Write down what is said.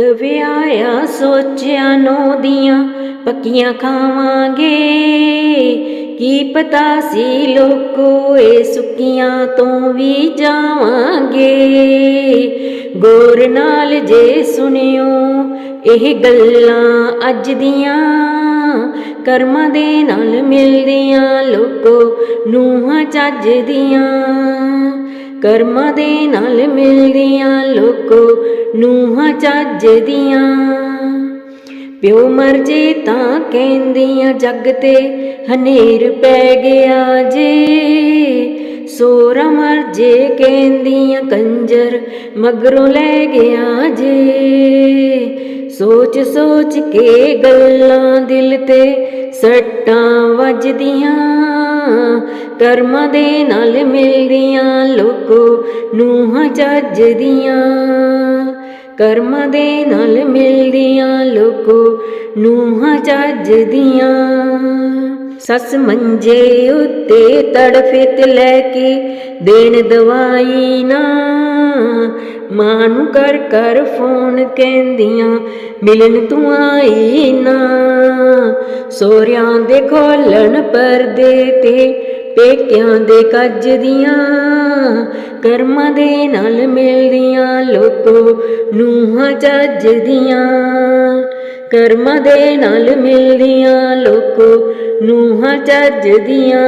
ਵਿਆਹਿਆ ਸੋਚਿਆ ਨੋ ਦੀਆਂ ਪੱਕੀਆਂ ਖਾਵਾਂਗੇ। ਕੀ ਪਤਾ ਸੀ ਲੋਕੋ ਇਹ ਸੁੱਕੀਆਂ ਤੋਂ ਵੀ ਜਾਵਾਂਗੇ। ਗੌਰ ਨਾਲ ਜੇ ਸੁਣਿਓ, ਇਹ ਗੱਲਾਂ ਅੱਜ ਦੀਆਂ ਕਰਮਾਂ ਦੇ ਨਾਲ ਮਿਲਦੀਆਂ, ਲੋਕੋ ਨੂੰਹਾਂ ਚੱਜ ਦੀਆਂ ਕਰਮਾਂ ਦੇ ਨਾਲ ਮਿਲਦੀਆਂ ਲੋਕੋ ਨੂੰਹਾਂ ਚੱਜ ਦੀਆਂ। ਪਿਓ ਮਰ ਜੇ ਤਾਂ ਕਹਿੰਦੀਆਂ, ਜੱਗ ਤੇ ਹਨੇਰ ਪੈ ਗਿਆ ਜੇ। ਸੋਰਾ ਮਰ ਜੇ ਕਹਿੰਦੀਆਂ, ਕੰਜਰ ਮਗਰੋਂ ਲੈ ਗਿਆ ਜੇ। ਸੋਚ ਸੋਚ ਕੇ ਗੱਲਾਂ ਦਿਲ ਤੇ ਸੱਟਾਂ ਵੱਜਦੀਆਂ। ਕਰਮਾਂ ਦੇ ਨਾਲ ਮਿਲਦੀਆਂ ਲੋਕੋ ਨੂੰਹਾਂ ਚੱਜ ਦੀਆਂ ਕਰਮਾਂ ਦੇ ਨਾਲ ਮਿਲਦੀਆਂ ਲੋਕੋ ਨੂੰਹਾਂ ਚੱਜ ਦੀਆਂ ਸੱਸ ਮੰਜੇ ਉੱਤੇ ਤੜਫਿਤ ਲੈ ਕੇ ਦੇਣ ਦਵਾਈ ਨਾ ਮਾਂ ਨੂੰ ਕਰ ਕਰ ਫੋਨ ਕਹਿੰਦੀਆਂ, ਮਿਲਣ ਤੂੰ ਆਈ ਨਾ। ਸੋਰਿਆਂ ਦੇ ਖੋਲਣ ਪਰਦੇ ਤੇ ਪੇਕਿਆਂ ਦੇ ਕੱਜ ਦੀਆਂ, ਕਰਮਾਂ ਦੇ ਨਾਲ ਮਿਲਦੀਆਂ ਲੋਕੋ ਨੂੰਹਾਂ ਚੱਜ ਦੀਆਂ। ਕਰਮਾਂ ਦੇ ਨਾਲ ਮਿਲਦੀਆਂ ਲੋਕੋ ਨੂੰਹਾਂ ਚੱਜ ਦੀਆਂ।